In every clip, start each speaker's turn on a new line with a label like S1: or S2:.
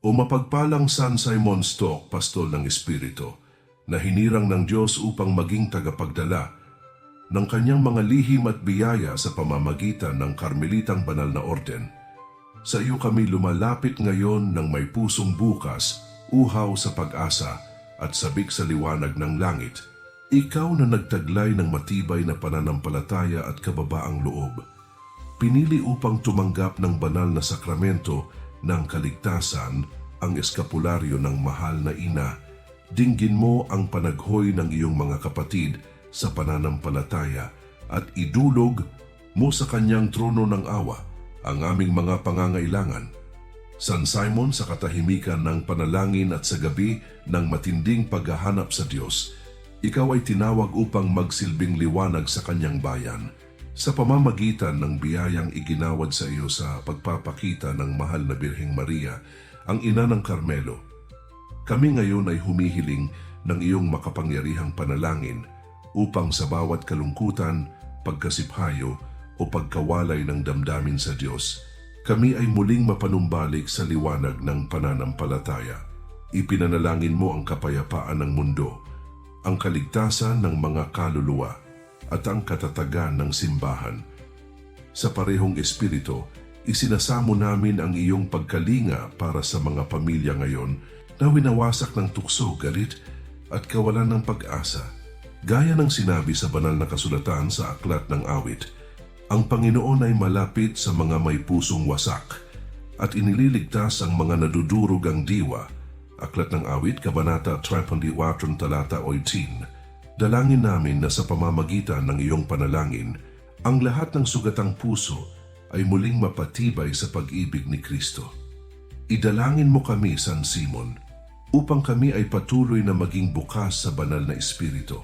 S1: O mapagpalang San Simon Stock, pastol ng Espiritu, na hinirang ng Diyos upang maging tagapagdala ng kanyang mga lihim at biyaya sa pamamagitan ng Karmelitang Banal na Orden. Sa iyo kami lumalapit ngayon ng may pusong bukas, uhaw sa pag-asa at sabik sa liwanag ng langit. Ikaw na nagtaglay ng matibay na pananampalataya at kababaang loob. Pinili upang tumanggap ng banal na sakramento ng kaligtasan ang eskapularyo ng mahal na ina. Dinggin mo ang panaghoy ng iyong mga kapatid sa pananampalataya at idulog mo sa kanyang trono ng awa ang aming mga pangangailangan. San Simon sa katahimikan ng panalangin at sa gabi ng matinding paghahanap sa Diyos, ikaw ay tinawag upang magsilbing liwanag sa kanyang bayan sa pamamagitan ng biyayang iginawad sa iyo sa pagpapakita ng mahal na Birheng Maria, ang ina ng Carmelo. Kami ngayon ay humihiling ng iyong makapangyarihang panalangin upang sa bawat kalungkutan, pagkasiphayo o pagkawalay ng damdamin sa Diyos, kami ay muling mapanumbalik sa liwanag ng pananampalataya. Ipinanalangin mo ang kapayapaan ng mundo, ang kaligtasan ng mga kaluluwa, at ang katatagan ng simbahan. Sa parehong espiritu, isinasamo namin ang iyong pagkalinga para sa mga pamilya ngayon na winawasak ng tukso, galit at kawalan ng pag-asa. Gaya ng sinabi sa banal na kasulatan sa Aklat ng Awit, ang Panginoon ay malapit sa mga may pusong wasak at inililigtas ang mga nadudurog ang diwa. Aklat ng Awit, Kabanata 34, Talata 18. Dalangin namin na sa pamamagitan ng iyong panalangin, ang lahat ng sugatang puso ay muling mapatibay sa pag-ibig ni Kristo. Idalangin mo kami, San Simon, upang kami ay patuloy na maging bukas sa banal na Espiritu,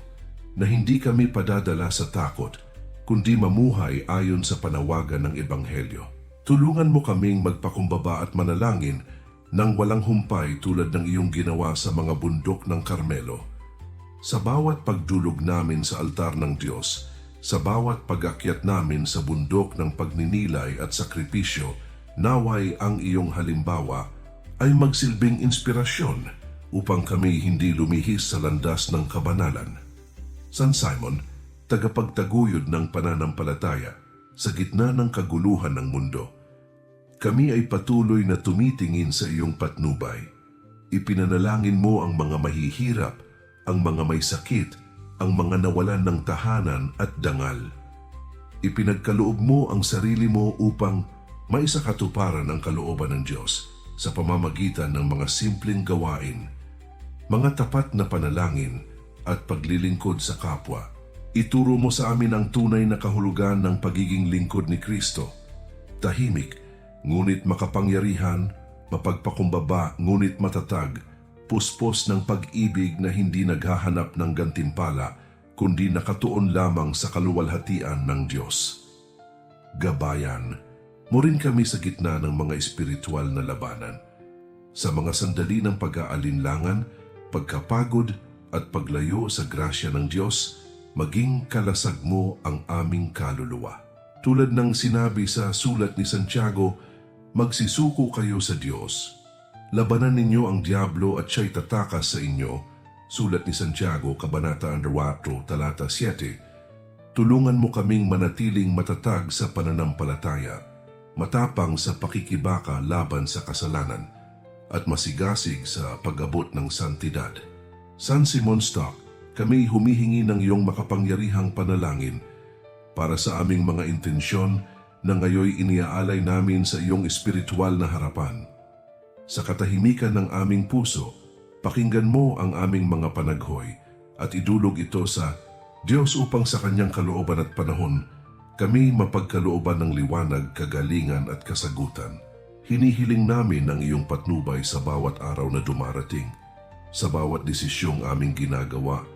S1: na hindi kami padadala sa takot, kundi mamuhay ayon sa panawagan ng Ebanghelyo. Tulungan mo kaming magpakumbaba at manalangin nang walang humpay tulad ng iyong ginawa sa mga bundok ng Carmelo sa bawat pagdulog namin sa altar ng Diyos, sa bawat pag-akyat namin sa bundok ng pagninilay at sakripisyo, naway ang iyong halimbawa ay magsilbing inspirasyon upang kami hindi lumihis sa landas ng kabanalan. San Simon, tagapagtaguyod ng pananampalataya sa gitna ng kaguluhan ng mundo, kami ay patuloy na tumitingin sa iyong patnubay. Ipinanalangin mo ang mga mahihirap ang mga may sakit, ang mga nawalan ng tahanan at dangal. Ipinagkaloob mo ang sarili mo upang maisakatuparan ang kalooban ng Diyos sa pamamagitan ng mga simpleng gawain, mga tapat na panalangin at paglilingkod sa kapwa. Ituro mo sa amin ang tunay na kahulugan ng pagiging lingkod ni Kristo. Tahimik, ngunit makapangyarihan, mapagpakumbaba, ngunit matatag, puspos ng pag-ibig na hindi naghahanap ng gantimpala kundi nakatuon lamang sa kaluwalhatian ng Diyos. Gabayan, mo rin kami sa gitna ng mga espiritual na labanan. Sa mga sandali ng pag-aalinlangan, pagkapagod at paglayo sa grasya ng Diyos, maging kalasag mo ang aming kaluluwa. Tulad ng sinabi sa sulat ni Santiago, magsisuko kayo sa Diyos Labanan ninyo ang Diablo at siya'y tatakas sa inyo. Sulat ni Santiago, Kabanata 4, Talata 7. Tulungan mo kaming manatiling matatag sa pananampalataya, matapang sa pakikibaka laban sa kasalanan, at masigasig sa pag-abot ng santidad. San Simon Stock, kami humihingi ng iyong makapangyarihang panalangin para sa aming mga intensyon na ngayoy iniaalay namin sa iyong espiritual na harapan sa katahimikan ng aming puso, pakinggan mo ang aming mga panaghoy at idulog ito sa Diyos upang sa kanyang kalooban at panahon, kami mapagkalooban ng liwanag, kagalingan at kasagutan. Hinihiling namin ang iyong patnubay sa bawat araw na dumarating, sa bawat desisyong aming ginagawa,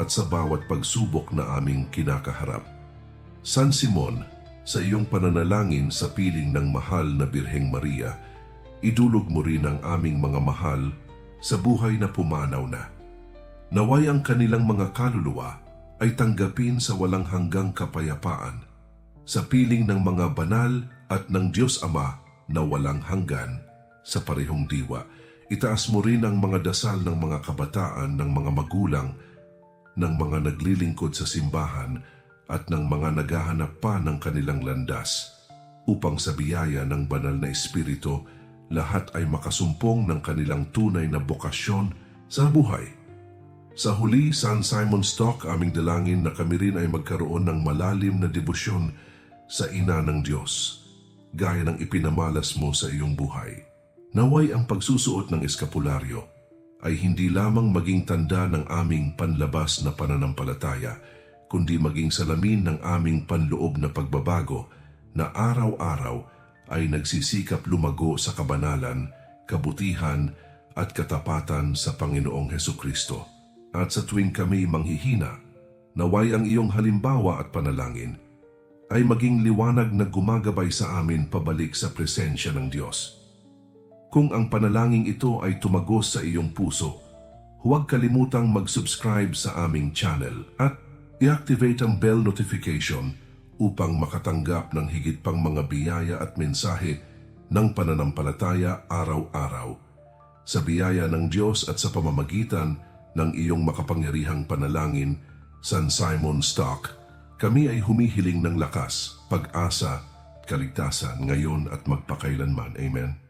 S1: at sa bawat pagsubok na aming kinakaharap. San Simon, sa iyong pananalangin sa piling ng mahal na Birheng Maria, idulog mo rin ang aming mga mahal sa buhay na pumanaw na. Naway ang kanilang mga kaluluwa ay tanggapin sa walang hanggang kapayapaan sa piling ng mga banal at ng Diyos Ama na walang hanggan. sa parehong diwa. Itaas mo rin ang mga dasal ng mga kabataan, ng mga magulang, ng mga naglilingkod sa simbahan at ng mga naghahanap pa ng kanilang landas upang sa biyaya ng banal na espiritu lahat ay makasumpong ng kanilang tunay na bokasyon sa buhay. Sa huli, San Simon Stock, aming dalangin na kami rin ay magkaroon ng malalim na debosyon sa ina ng Diyos, gaya ng ipinamalas mo sa iyong buhay. Naway ang pagsusuot ng eskapularyo ay hindi lamang maging tanda ng aming panlabas na pananampalataya, kundi maging salamin ng aming panloob na pagbabago na araw-araw ay nagsisikap lumago sa kabanalan, kabutihan at katapatan sa Panginoong Heso Kristo. At sa tuwing kami manghihina, naway ang iyong halimbawa at panalangin ay maging liwanag na gumagabay sa amin pabalik sa presensya ng Diyos. Kung ang panalangin ito ay tumagos sa iyong puso, huwag kalimutang mag-subscribe sa aming channel at i-activate ang bell notification upang makatanggap ng higit pang mga biyaya at mensahe ng pananampalataya araw-araw. Sa biyaya ng Diyos at sa pamamagitan ng iyong makapangyarihang panalangin, San Simon Stock, kami ay humihiling ng lakas, pag-asa, kaligtasan ngayon at magpakailanman. Amen.